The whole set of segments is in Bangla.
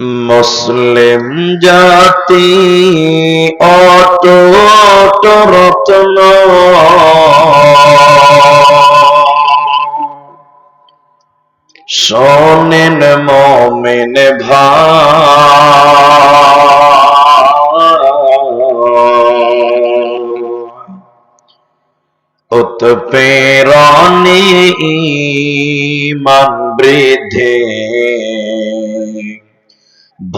মুসলিম জাতি অটুট রত্ন শোনেন মমিন উৎপেরণে ইমান বৃদ্ধে।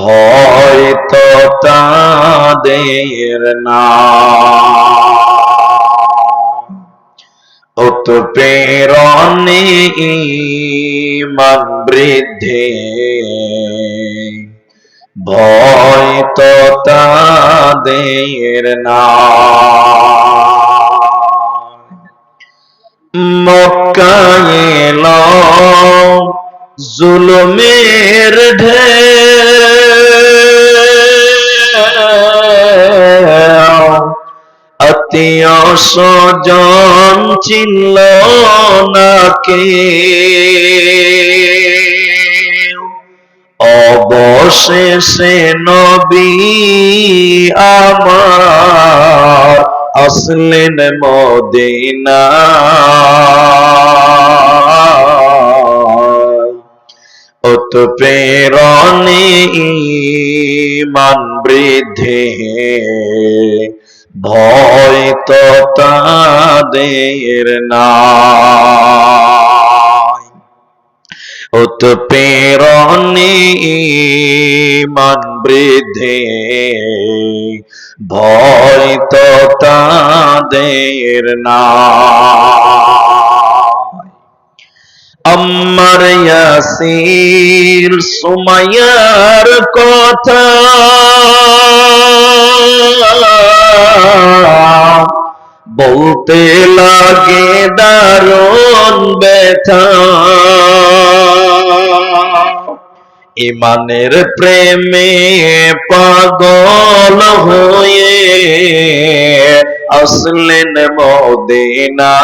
ভয় তো তাদের না। উৎপেরণে ইমান বৃদ্ধে। ভয় তো তাদের না। মক্কায় জুলুমের ঢেউ স্বজন চিনল না কে অবশেষে নবী আমার আসলেন মদিনা। অত প্রেরণে ইমান বৃদ্ধে ভয় তো তাদের নাই। উৎপেরণে ইমান বৃদ্ধে। ভয় তো তাদের না আমার ইয়াসির সুমাইয়ার কথা বলতে লাগে দারুণ ব্যথা। ইমানের প্রেমে পাগল হয়ে আসলেন মদিনা।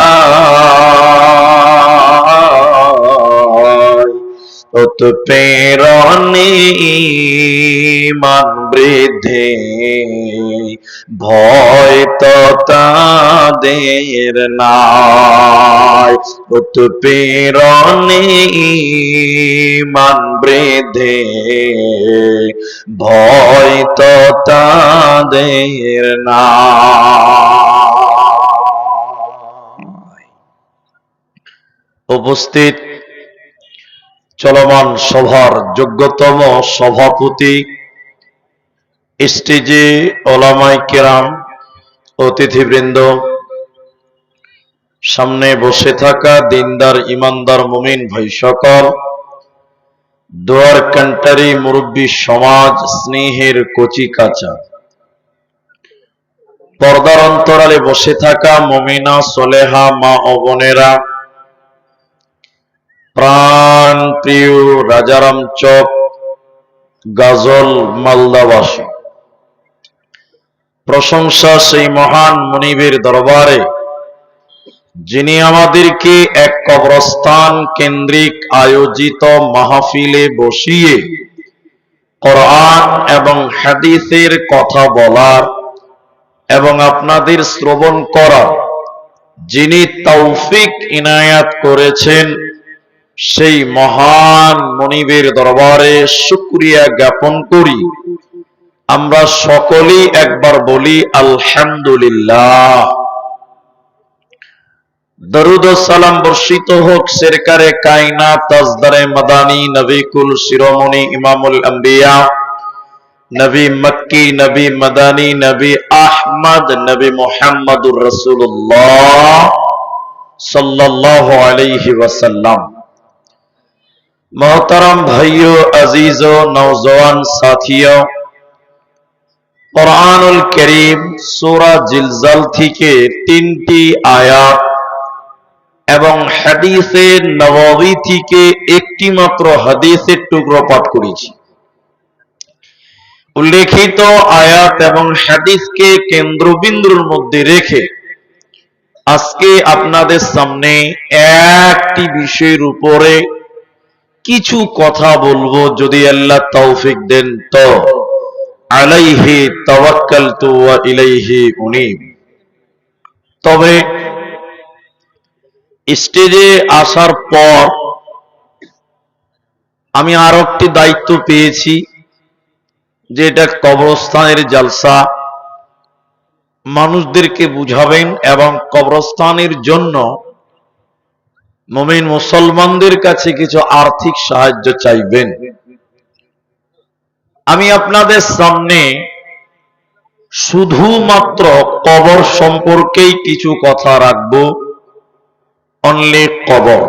অত প্রেরণে ইমান বৃদ্ধে। ভয় তো তাদের নাই। প্রেরণে ইমান বৃদ্ধে। ভয় তো তাদের নাই। উপস্থিত চলমান সভার যোগ্যতম সভাপতি স্টেজে ওলামাই কেরাম, অতিথিবৃন্দ, সামনে বসে থাকা দিনদার, ইমানদার, মুমিন ভাই সকল, দোয়ার কান্টারি মুরব্বী সমাজ স্নেহের কচি কাচা। পর্দার অন্তরালে বসে থাকা মমিনা, সলেহা, মা ও প্রাণ প্রিয় রাজারাম চক, গাজল মালদাবাসী। প্রশংসা সেই মহান মনিবের দরবারে, যিনি আমাদেরকে এক কবরস্থান কেন্দ্রিক আয়োজিত মাহফিলে বসিয়ে কোরআন এবং হাদিসের কথা বলার এবং আপনাদের শ্রবণ করার যিনি তৌফিক ইনায়াত করেছেন, সেই মহান মনিবের দরবারে শুক্রিয়া জ্ঞাপন করি। আমরা সকলেই একবার বলি, আলহামদুলিল্লাহ। দরুদ সালাম বর্ষিত হোক সেরকারে কায়না তাজদারে মাদানী, নবিকুল শিরোমণি, ইমামুল আম্বিয়া, নবী মক্কি, নবী মাদানী, নবী আহমদ, নবী মোহাম্মদুর রসুল্লাহ সাল্লাসাল্লাম মহতারাম ভাইও আজিজ নৌজওয়ান সাথিয় কোরআনুল করিম সূরা জিলজাল থেকে তিনটি আয়াত এবং হাদিসের নববী থেকে একটি মাত্র হাদিসের টুকরো পাঠ করেছি। উল্লেখিত আয়াত এবং হাদিসকে কেন্দ্রবিন্দুর মধ্যে রেখে আজকে আপনাদের সামনে একটি বিষয়ের উপরে কিছু কথা বলব যদি আল্লাহ তৌফিক দেন তো। আলাইহি তাওয়াক্কালতু ওয়া ইলাইহি উনীব। তবে স্টেজে আসার পর আমি আর একটি দায়িত্ব পেয়েছি, যে এটা কবরস্থানের জালসা। মানুষদেরকে বুঝাবেন এবং কবরস্থানের জন্য মমিন মুসলমানদের কাছে কিছু আর্থিক সাহায্য চাইবেন। আমি আপনাদের সামনে শুধুমাত্র কবর সম্পর্কেই কিছু কথা রাখব। অনলি কবর।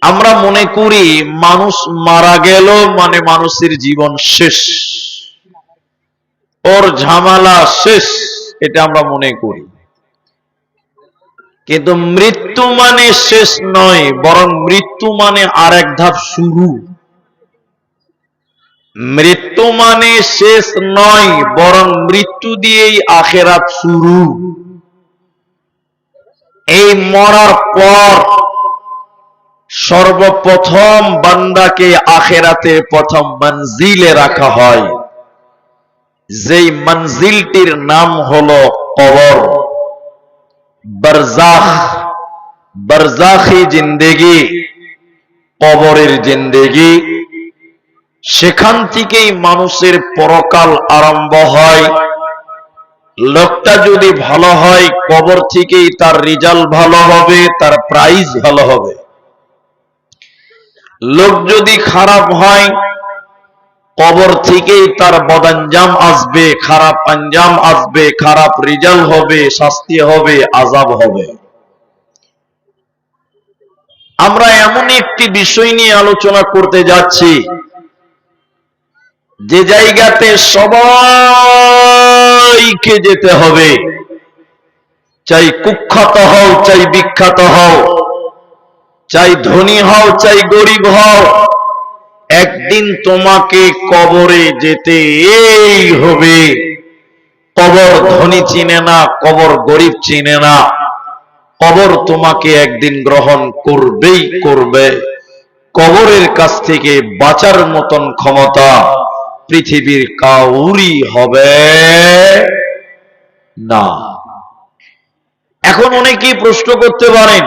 আমরা মনে করি মানুষ মারা গেল মানে মানুষের জীবন শেষ। ওর ঝামেলা শেষ, এটা আমরা মনে করি। কিন্তু মৃত্যু মানে শেষ নয়, বরং মৃত্যু মানে আর এক ধাপ শুরু। মৃত্যু মানে শেষ নয়, বরং মৃত্যু দিয়েই আখেরাত শুরু। এই মরার পর সর্বপ্রথম বান্দাকে আখেরাতে প্রথম মঞ্জিলে রাখা হয়। যেই মঞ্জিলটির নাম হলো কবর। বরজাখ বরজাখি জিন্দেগি, কবরের জিন্দেগি। সেখান থেকেই মানুষের পরকাল আরম্ভ হয়। লোকটা যদি ভালো হয়, কবর থেকেই তার রেজাল্ট ভালো হবে, তার প্রাইজ ভালো হবে। লোক যদি খারাপ হয়, কবর থেকেই তার বদাঞ্জাম আসবে, খারাপ আঞ্জাম আসবে, খারাপ রেজাল্ট হবে, শাস্তি হবে আজাব হবে। আমরা এমন একটি বিষয় নিয়ে আলোচনা করতে যাচ্ছি। যে জায়গাতে সবাইকে যেতে হবে, চাই কুখ্যাত হও, চাই বিখ্যাত হও, চাই ধনী হও, চাই গরিব হও, একদিন তোমাকে কবরে যেতে এই হবে। কবর ধনী চিনে না, কবর গরিব চিনে না, কবর তোমাকে একদিন গ্রহণ করবেই করবে। কবরের কাছ থেকে বাঁচার মতন ক্ষমতা পৃথিবীর কাউরি হবে না। এখন অনেকেই প্রশ্ন করতে পারেন,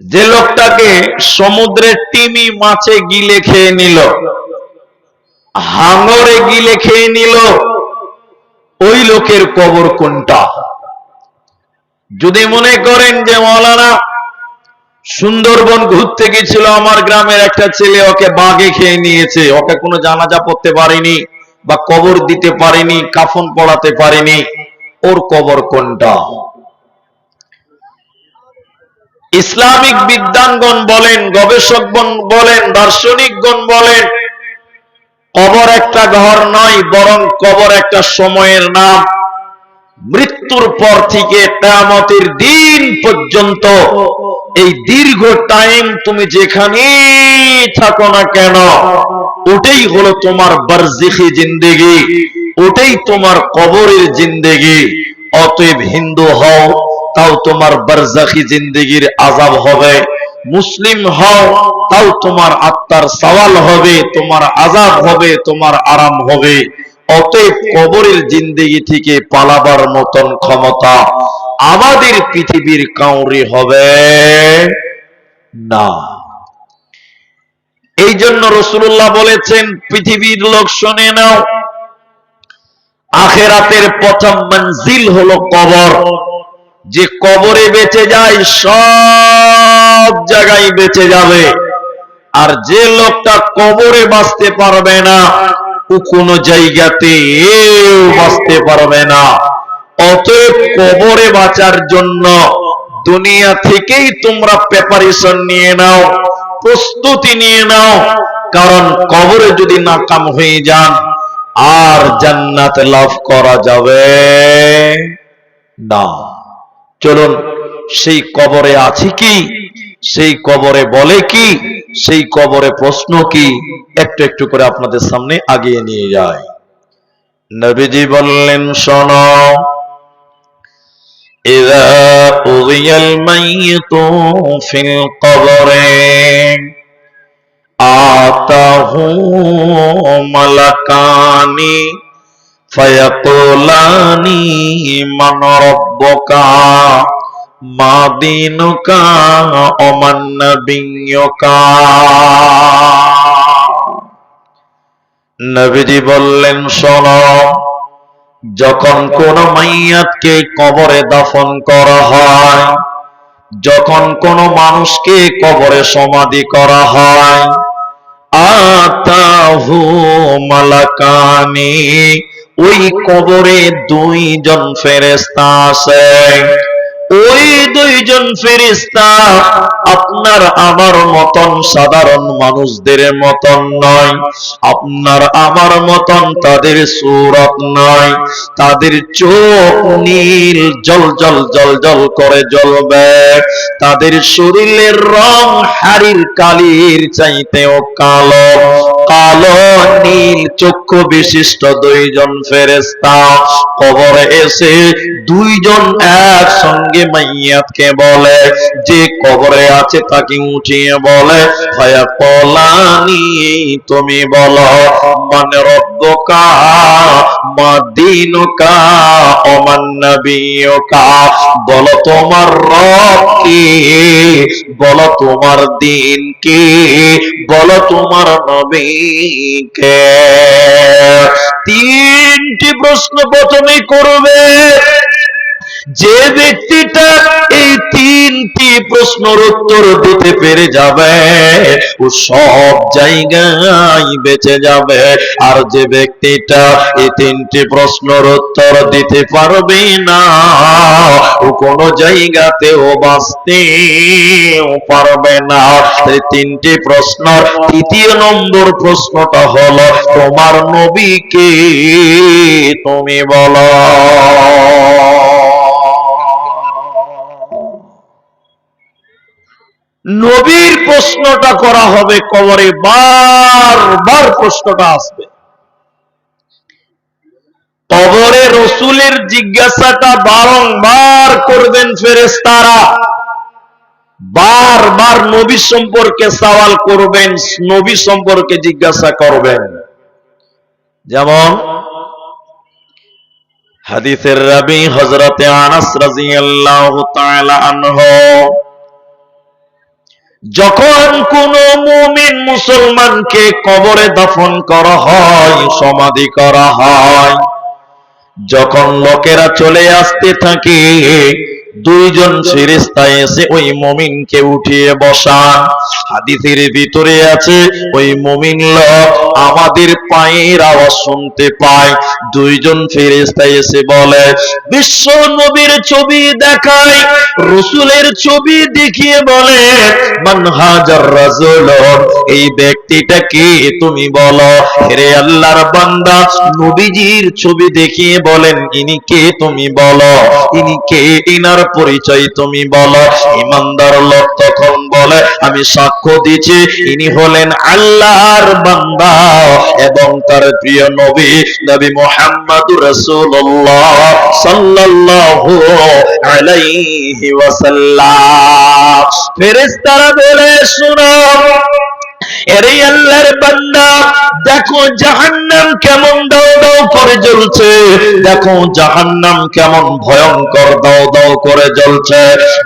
যে লোকটাকে সমুদ্রের টিমি মাছে গিলে খেয়ে নিল হাঙরে গিলে খেয়ে নিল, ওই লোকের কবর কোনটা? যদি মনে করেন যে মৌলানা সুন্দরবন ঘুরতে গেছিল আমার গ্রামের একটা ছেলে, ওকে বাঘে খেয়ে নিয়েছে। ওকে কোনো জানাজা পড়তে পারেনি বা কবর দিতে পারেনি, কাফন পড়াতে পারেনি। ওর কবর কোনটা? ইসলামিক বিদ্যানগণ বলেন, গবেষকগণ বলেন, দার্শনিকগণ বলেন, কবর একটা ঘর নয়, বরং কবর একটা সময়ের নাম। মৃত্যুর পর থেকে কেয়ামতের দিন পর্যন্ত এই দীর্ঘ টাইম তুমি যেখানে থাকো না কেন, ওটাই হলো তোমার বার্জিখি জিন্দেগি, ওটাই তোমার কবরের জিন্দেগি। অতএব হিন্দু হও, তাও তোমার বারজাখি জিন্দগির আজাব হবে। মুসলিম হও, তাও তোমার আত্মার সওয়াল হবে, তোমার আজাব হবে, তোমার আরাম হবে। অতএব কবরের জিন্দগি থেকে পালাবার মতন ক্ষমতা। আমাদের পৃথিবীর কাউরি হবে না। এই জন্য রসুল্লাহ বলেছেন, পৃথিবীর লোক শুনে নাও, আখেরাতের প্রথম মঞ্জিল হলো কবর। যে কবরে বেঁচে যায়, সব জায়গায় বেঁচে যাবে। আর যে লোকটা কবরে বাঁচতে পারবে না কোনো জায়গাতে বাঁচতে পারবে না। অতএব কবরে বাঁচার জন্য দুনিয়া থেকেই তোমরা প্রেপারেশন নিয়ে নাও, প্রস্তুতি নিয়ে নাও, কারণ কবরে যদি নাকাম হয়ে যান, আর জান্নাত লাভ করা যাবে না। চলুন, সেই কবরে আছে কি? সেই কবরে বলে কি? সেই কবরে প্রশ্ন কি? একটু একটু করে আপনাদের সামনে আগিয়ে নিয়ে যায় নবীজি বললেন, শোন إذا أغي الميت في القبر آتاه ملكان فيقولان من ربك ما دينك ومن نبيك নবীজি বললেন শোনো যখন কোন মাইয়াতকে কবরে দাফন করা হয়, যখন কোন মানুষকে কবরে সমাধি করা হয়, আতাহু মালাকানি, ওই কবরে দুইজন ফেরেস্তা আছে। ওই দুইজন ফেরিস্তা, আপনার আমার মতন সাধারণ মানুষদের মতন নয়। আপনার আমার মতন তাদের সুরত নয় তাদের চোখ নীল, জল জল জল জল করে জ্বলবে। তাদের শরীরের রং হাড়ির কালির চাইতেও কালো। কালো, নীল, চক্ষু বিশিষ্ট দুইজন ফেরেস্তা। কবরে এসে দুইজন একসঙ্গে মাইয়াতকে বলে, যে কবরে আছে তাকে উঠিয়ে বলে ভয়া পলানি তুমি বলো মানে বলো তোমার রব কি, বলো তোমার দিন কি, বলো তোমার নবী কে? তিনটি প্রশ্ন প্রথমে করবে যে ব্যক্তিটা এই তিনটি প্রশ্নের উত্তর দিতে পেরে যাবে, ও সব জায়গায় বেঁচে যাবে। আর যে ব্যক্তিটা এই তিনটি প্রশ্নের উত্তর দিতে পারবে না, ও কোনো জায়গাতেও বাঁচতে পারবে না। এই তিনটি প্রশ্ন তৃতীয় নম্বর প্রশ্নটা হলো, তোমার নবীকে তুমি বলো। নবীর প্রশ্নটা করা হবে কবরে, বারবার প্রশ্নটা আসবে। কবরে রসুলের জিজ্ঞাসাটা বারংবার করবেন ফেরেস্তারা বারবার নবী সম্পর্কে সওয়াল করবেন, নবী সম্পর্কে জিজ্ঞাসা করবেন। যেমন, হাদিসের রবি হজরতে আনাস রাজিয়াল্লাহু তাআলা আনহু যখন কোন মুমিন মুসলমানকে কবরে দাফন করা হয়, সমাধি করা হয়, যখন লোকেরা চলে আসতে থাকে দুইজন ফেরেশতা এসে ওই মমিনকে উঠিয়ে বসান। হাদিসের ভিতরে আছে, ওই মমিন লোক আমাদের পায়ের আওয়াজ শুনতে পায়। দুইজন ফেরেশতা এসে বলে, বিশ্ব নবীর ছবি দেখায় রসুলের ছবি দেখিয়ে বলে এই ব্যক্তিটা কে তুমি বলো? হেরে আল্লাহর বান্দা, নবীজির ছবি দেখিয়ে বলেন, ইনি কে তুমি বলো? ইনি কে? ইনার পরিচয় তুমি বলো। ইমানদার লোক তখন বলে, আমি সাক্ষ্য দিচ্ছি ইনি হলেন আল্লাহর বান্দা এবং তার প্রিয় নবী নবী মোহাম্মদ রাসূলুল্লাহ সাল্লাল্লাহু আলাইহি ওয়াসাল্লাম। ফেরেশতারা বলে, শোনো এরে আল্লাহর বান্দা, দেখো জাহান্নাম কেমন দাও দাও করে জ্বলছে, দেখো জাহান্নাম কেমন ভয়ঙ্কর দাও দাও করে জ্বলছে।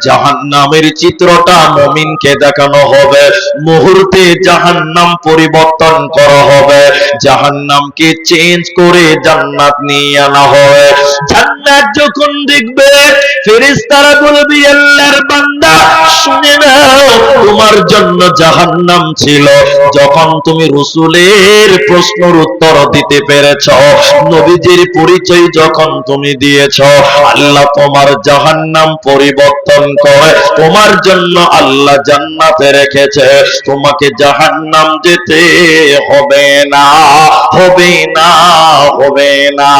জাহান্নামের চিত্রটা মমিনকে দেখানো হবে, মুহূর্তে জাহান্নাম পরিবর্তন করা হবে, জাহান্নামকে চেঞ্জ করে জান্নাত নিয়ে আনা হবে। জান্নাত যখন দেখবে, ফেরেশতারা বলবি, আল্লাহর বান্দা, শুনে নাও, তোমার জন্য জাহান্নাম ছিল। যখন তুমি রসুলের প্রশ্নের উত্তর দিতে পেরেছ, নবীজির পরিচয় যখন তুমি দিয়েছ, আল্লাহ তোমার জাহান্নাম পরিবর্তন করে তোমার জন্য আল্লাহ জান্নাতে রেখেছে। তোমাকে জাহান্নাম যেতে হবে না হবে না হবে না।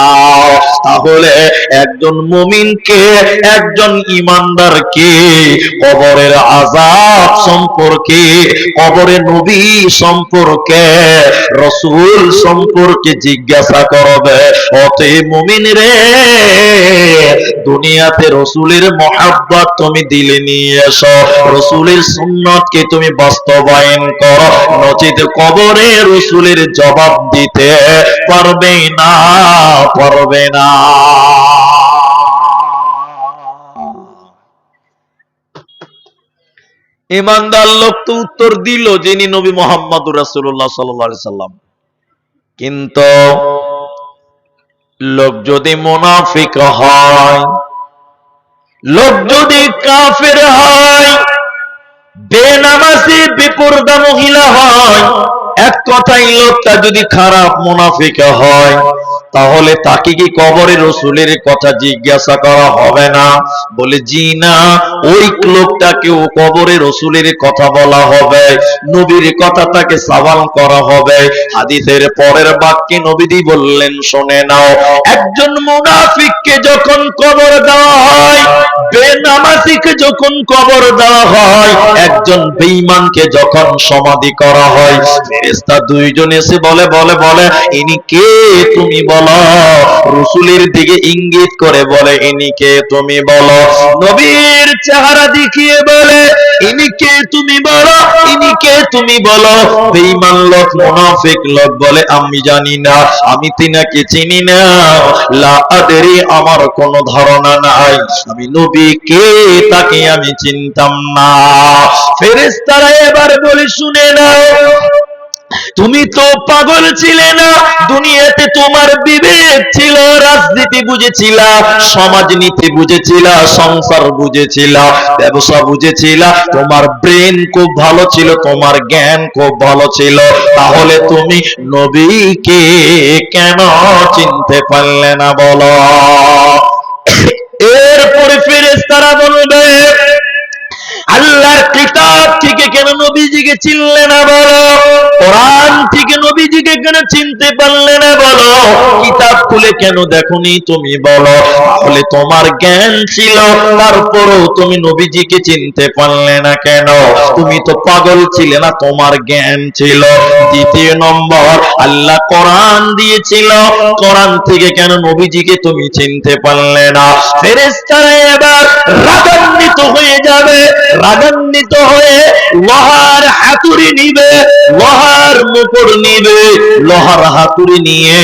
তাহলে একজন মুমিনকে, একজন ইমানদারকে কবরের আজাব সম্পর্কে, কবরে নবী সম্পর্কে, রসুল সম্পর্কে জিজ্ঞাসা করবে, অতএ মুমিন রে, দুনিয়াতে রসুলের মহাব্বত তুমি দিলে নিয়ে এসো। রসুলের সুন্নতকে তুমি বাস্তবায়ন করো। নচিত কবরে রসুলের জবাব দিতে পারবে না পারবে না। ইমানদার লোক তো উত্তর দিল যিনি নবী মোহাম্মদ রাসুল্লাহ সাল্লাম। কিন্তু লোক যদি মুনাফিক হয়, লোক যদি কাফের হয়, বেনামাজি, বিপর্দা মহিলা হয়, এক কথাই লোকটা যদি খারাপ মুনাফিক হয় তাহলে তাকে কি কবরে রসুলের কথা জিজ্ঞাসা করা হবে না? বলে, জি না, ওই লোকটাকেও কবরে রসুলের কথা বলা হবে। নবীর কথা তাকে সওয়াল করা হবে। হাদিসের পরের বাক্যে নবীদি বললেন, শুনে নাও, একজন মুনাফিককে যখন কবর দেওয়া হয়, বেনামাজিকে যখন কবর দেওয়া হয়, একজন বেঈমানকে যখন সমাধি করা হয়, ফেরেশতা দুইজন এসে বলে বলে বলে, ইনি কে? তুমি বলো। রসুলের দিকে ইঙ্গিত করে বলে, ইনি কে তুমি বলো? নবীর চেহারা দেখিয়ে বলে, ইনি কে তুমি বলো? ইনি কে তুমি বলো? বেঈমান লোক, মুনাফিক লোক বলে, আমি জানি না, আমি তিনাকে চিনি না। লা আমার কোনো ধারণা নাই। আমি নবী, কে? তাকে আমি চিনতাম না। ফেরেশতারা এবার বলে, শুনে নাও তুমি তো পাগল ছিলে না, দুনিয়াতে তোমার বিবেক ছিল, রাজনীতি বুঝেছিলা সমাজনীতি বুঝেছিলা, সংসার বুঝেছিলা, ব্যবসা বুঝেছিলা, তোমার ব্রেন খুব ভালো ছিল, তোমার জ্ঞান খুব ভালো ছিল। তাহলে তুমি নবীকে কেন চিনতে পারলে না বলো? এরপরে ফেরেশতারা বলবে আল্লাহর কিতাব থেকে কেন নবীজিকে চিনলে না বলো? কোরআন থেকে নবীজিকে কেন চিনতে পারলে না বলো? কিতাব খুলে কেন দেখনি তুমি বলো? তাহলে তোমার জ্ঞান ছিল, তারপরও তুমি নবীজিকে চিনতে পারলে না কেন? তুমি তো পাগল ছিলে না, তোমার জ্ঞান ছিল। দ্বিতীয় নম্বর, আল্লাহ কোরআন দিয়েছিল, কোরআন থেকে কেন নবীজিকে তুমি চিনতে পারলে না? ফেরেশতারা এবার রাগান্বিত হয়ে যাবে, রাগান্বিত হয়ে লোহার হাতুড়ি নিবে, লোহার মুকুট নিবে, লোহার হাতুড়ি নিয়ে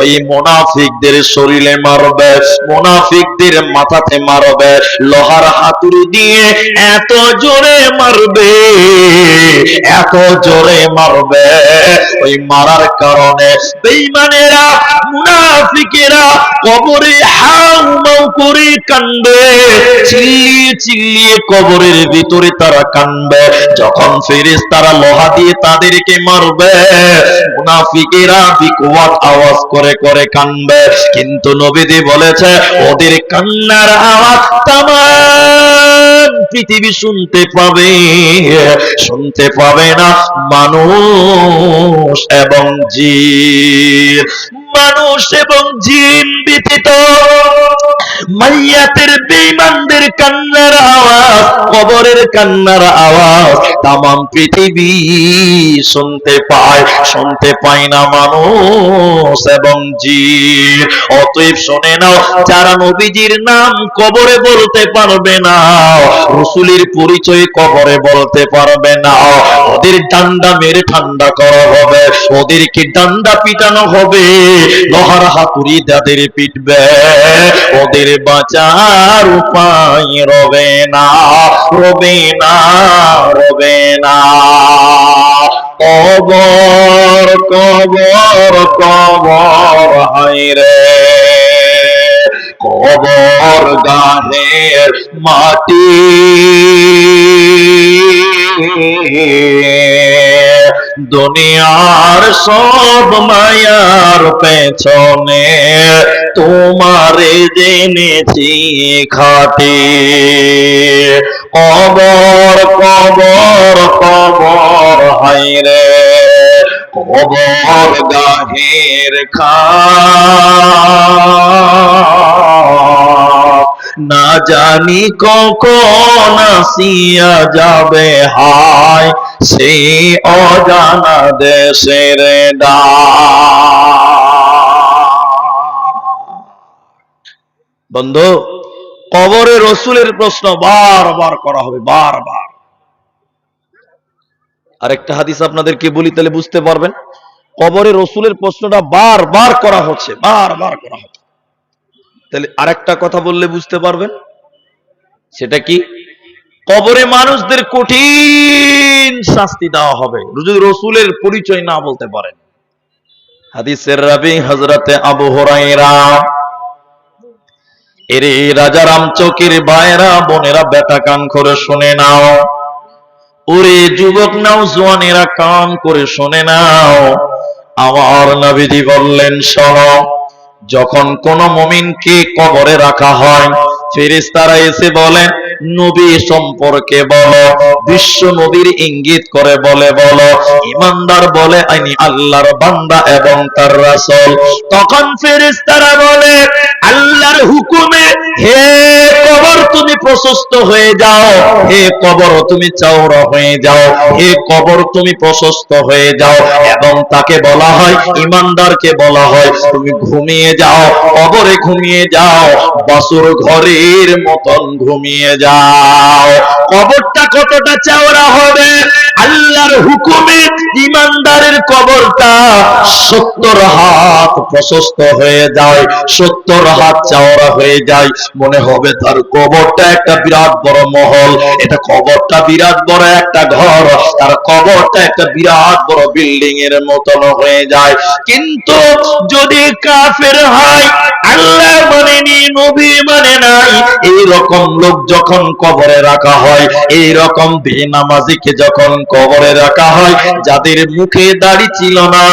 ওই মোনাফিকদের শরীরে মারবে, মোনাফিকদের মাথাতে মারবে, লোহার হাতুড়ি দিয়ে এত জোরে মারবে, এত জোরে মারবে। ওই মারার কারণে বেঈমানেরা, মুনাফিকেরা কবরে হাউ মাউ করে কান্দে চিল্লিয়ে চিল্লিয়ে কবরের ভিতরে তারা কানবে যখন ফেরেস তারা লোহা দিয়ে তাদেরকে মারবে, মুনাফিকেরা বিকওয়াত আওয়াজ করে করে কানবে কিন্তু নবীজি বলেছে, ওদের কান্নার আওয়াজ তামাম পৃথিবী শুনতে পাবে শুনতে পাবে না মানুষ এবং জিন। মানুষ এবং জিন ব্যতীত মাইয়াতের বেঈমানদের কান্নার আওয়াজ, কবরের কান্নার আওয়াজ। তামাম পৃথিবী শুনতে পায় শুনতে পায় না মানুষ এবং জিন অতএব শুনে নাও, যারা নবীজির নাম কবরে বলতে পারবে না, রসুলের পরিচয় কবরে বলতে পারবে না। ওদের ডান্ডা মেরে ঠান্ডা করা হবে, ওদেরকে ডান্ডা পিটানো হবে, লোহার হাতুড়ি তাদের পিটবে, ওদের বাঁচার উপায় রবে না রবে না রবে না। কবর কবর কবর, হায় রে। কবর গানের মাটি। দুনিয়ার সব মায়ার পেছনে তোমারে জেনেছি খাটি। কবর কবর কবর হাইরে কবর গাহের খা না জানি কখন আসিয়া যাবে হায়। সে অজানা দেশের বন্ধু, কবরে রসুলের প্রশ্ন বারবার করা হবে বারবার আরেকটা হাদিস আপনাদেরকে বলি, তাহলে বুঝতে পারবেন। কবরে রসুলের প্রশ্নটা বারবার করা হচ্ছে বারবার করা হচ্ছে। তাহলে আরেকটা কথা বললে বুঝতে পারবেন। সেটা কি? কবরে মানুষদের কঠিন শাস্তি দেওয়া হবে। যদি রসুলের পরিচয় না বলতে পারেন। হাদিসের রাবি হজরতে আবু হরাইরা এরে রাজা রামচকের বায়রা বোনেরা, বেটা কান করে শুনে নাও। ওরে যুবক নাও জোয়ানেরা কান করে শুনে নাও। আমার নবীজি বললেন, শোন, যখন কোন মমিনকে কবরে রাখা হয়, ফেরেশতারা এসে বলেন নবী সম্পর্কে বলো, বিশ্ব নবীর ইঙ্গিত করে বলে বলো, ইমানদার বলে আইনি আল্লাহর বান্দা এবং তার রাসল। তখন ফেরেশতারা বলে আল্লাহর হুকুমে, হে কবর তুমি প্রশস্ত হয়ে যাও, হে কবর তুমি চওড়া হয়ে যাও, হে কবর তুমি প্রশস্ত হয়ে যাও। এবং তাকে বলা হয়, ইমানদারকে বলা হয়, তুমি ঘুমিয়ে যাও, কবরে ঘুমিয়ে যাও, বাসুর ঘরের মতন ঘুমিয়ে যাও। কবরটা কতটা চওড়া হবে? আল্লাহর হুকুমে ইমানদারের কবরটা সত্তর হাত প্রশস্ত হয়ে যায়, সত্তর হাত চওড়া হয়ে যায়, মনে হবে তার কবরটা একটা বিরাট বড় মহল। এটা কবরটা বিরাট বড় একটা ঘর, তার কবরটা একটা বিরাট বড় বিল্ডিং এর মতন হয়ে যায়। কিন্তু যদি কাফের হয়, আল্লাহ মানেনি, নবী মানে নাই। এই রকম লোক যখন কবরে রাখা হয় এই রকম বেনামাজিকে যখন কবরে রাখা হয়, যাদের মুখে দাড়ি ছিল না,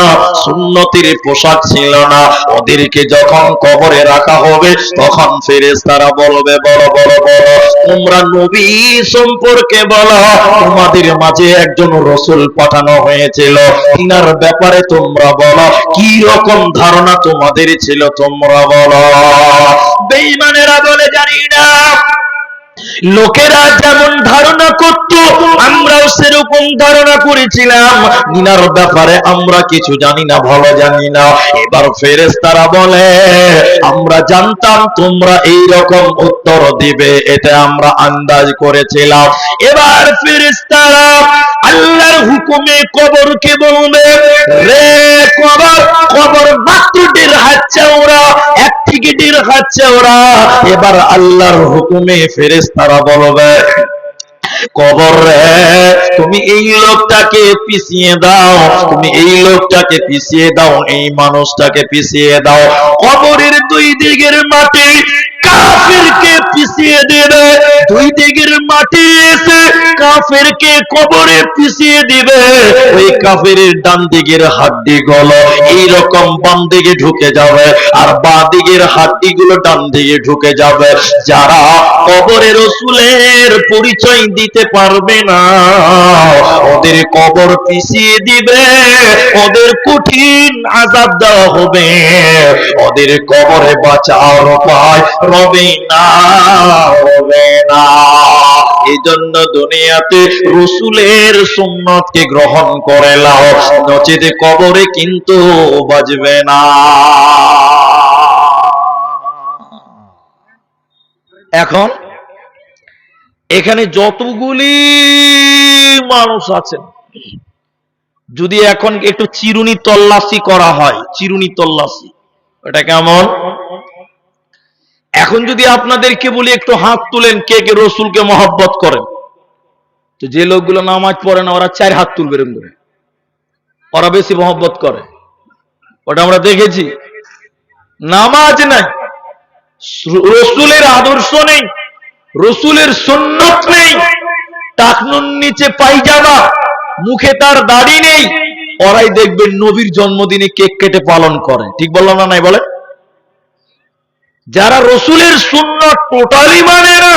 সুন্নতির পোশাক ছিল না, ওদেরকে যখন কবরে রাখা হবে, তখন ফেরেশতারা বলবে বড় বড় বড় তোমরা নবী সম্পর্কে বলো। তোমাদের মাঝে একজন রসুল পাঠানো হয়েছিল, তিনার ব্যাপারে তোমরা বলো। কি রকম ধারণা তোমাদের ছিল, তোমরা বলো। বেঈমানেরা বলে, জানি না। লোকেরা যেমন ধারণা করত, আমরাও সেরকম ধারণা করেছিলাম। নিনার ব্যাপারে আমরা কিছু জানি না, ভালো জানি না। এবার ফেরেস তারা বলে, আমরা জানতাম তোমরা এই রকম উত্তর দিবে, এটা আমরা আন্দাজ করেছিলাম। এবার ফেরেশতারা আল্লাহর হুকুমে কবরকে বলবে? রে কবর কবর মাত্র দেড় হাত চওড়া, এক থেকে দেড় হাত চওড়া। এবার আল্লাহর হুকুমে ফেরেশতারা বলবে, কবর রে, তুমি এই লোকটাকে পিছিয়ে দাও, তুমি এই লোকটাকে পিছিয়ে দাও, এই মানুষটাকে পিছিয়ে দাও। কবরের দুই দিকের মাটি কাফেরকে পিছিয়ে দেবে দুই দিকের মাটি এসে কাফেরকে কবরে পিছিয়ে দিবে। ওই কাফেরের ডান দিকের হাড্ডি গুলো এইরকম বাম দিকে ঢুকে যাবে আর বাঁ দিকের হাড্ডি গুলো ডান দিকে ঢুকে যাবে। যারা কবরে রসুলের পরিচয় দিতে পারবে না, ওদের কবর পিছিয়ে দিবে, ওদের কঠিন আজাব দেওয়া হবে। ওদের কবরে বাঁচার উপায় রবে না হবে না। এই দুনিয়াতে রসুলের সুন্নতকে গ্রহণ করে লাও। নচেতে কবরে কিন্তু বাজবে না। এখন এখানে যতগুলি মানুষ আছেন যদি এখন একটু চিরুনি তল্লাশি করা হয়, চিরুনি তল্লাশি এটা কেমন? এখন যদি আপনাদেরকে বলি, একটু হাত তুলেন কে কে রসুলকে মহব্বত করেন। তো যে লোকগুলো নামাজ পড়ে না, ওরা চার হাত তুলবে করে। ওরা বেশি মহব্বত করে। ওটা আমরা দেখেছি। নামাজ নাই। রসুলের আদর্শ নেই। রসুলের সুন্নত নেই। টাকনুন নিচে পাইজামা মুখে তার দাড়ি নেই। ওরাই দেখবেন নবীর জন্মদিনে কেক কেটে পালন করে। ঠিক বললাম না নাই বলে যারা রসুলের শূন্য টোটালি মানে না,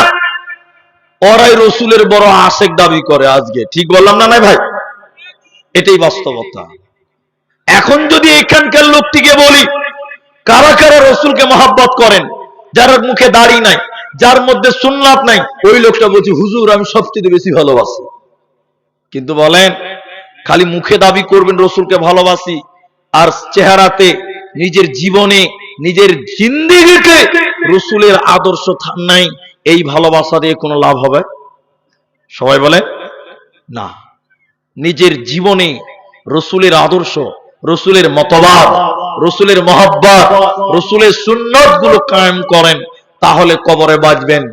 ওরাই রসুলের বড় আশেক দাবি করে আজকে। ঠিক বললাম না নাই ভাই? এটাই বাস্তবতা। এখন যদি এখানকার লোকটিকে বলি, কারা কারা রসুলকে মহাব্বত করেন, যার মুখে দাড়ি নাই, যার মধ্যে সুন্নাত নাই, ওই লোকটা বলছি, হুজুর, আমি সবচেয়ে বেশি ভালোবাসি। কিন্তু বলেন, খালি মুখে দাবি করবেন রসুলকে ভালোবাসি, আর চেহারাতে নিজের জীবনে নিজের জিন্দিগিতে রসুলের আদর্শ নাই, এই ভালোবাসা দিয়ে কোনো লাভ হবে? সবাই বলে, না। নিজের জীবনে রসুলের আদর্শ, রসুলের মতবাদ, রসুলের মহাব্বাদ রসুলের সুন্নতগুলো কায়েম করেন, তাহলে কবরে বাঁচবেন।